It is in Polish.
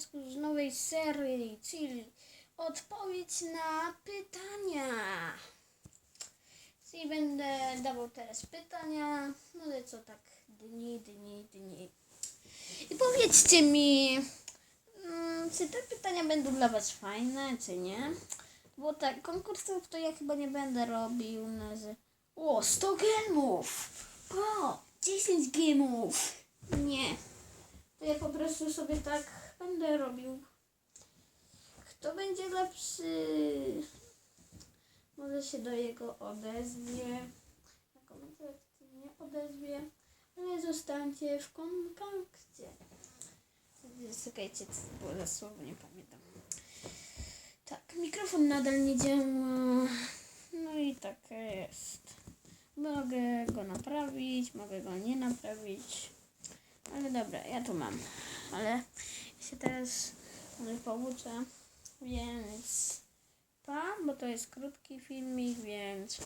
z nowej serii, czyli odpowiedź na pytania. Czyli będę dawał teraz pytania, no ale co tak, dni, dni, dni. I powiedzcie mi, mm, czy te pytania będą dla Was fajne, czy nie? Bo tak, konkursów to ja chyba nie będę robił na z... O, 100 gemów! O, 10 gemów! Nie. To ja po prostu sobie tak będę robił. Kto będzie lepszy? Może się do jego odezwie. Na komentarz nie odezwie. Ale zostańcie w kontakcie. Czekajcie, co to było za słowo, nie pamiętam. Tak, mikrofon nadal nie działa. No i tak jest. Mogę go naprawić, mogę go nie naprawić. Ale dobra, ja tu mam. Ale się teraz pouczę. Więc pa, bo to jest krótki filmik, więc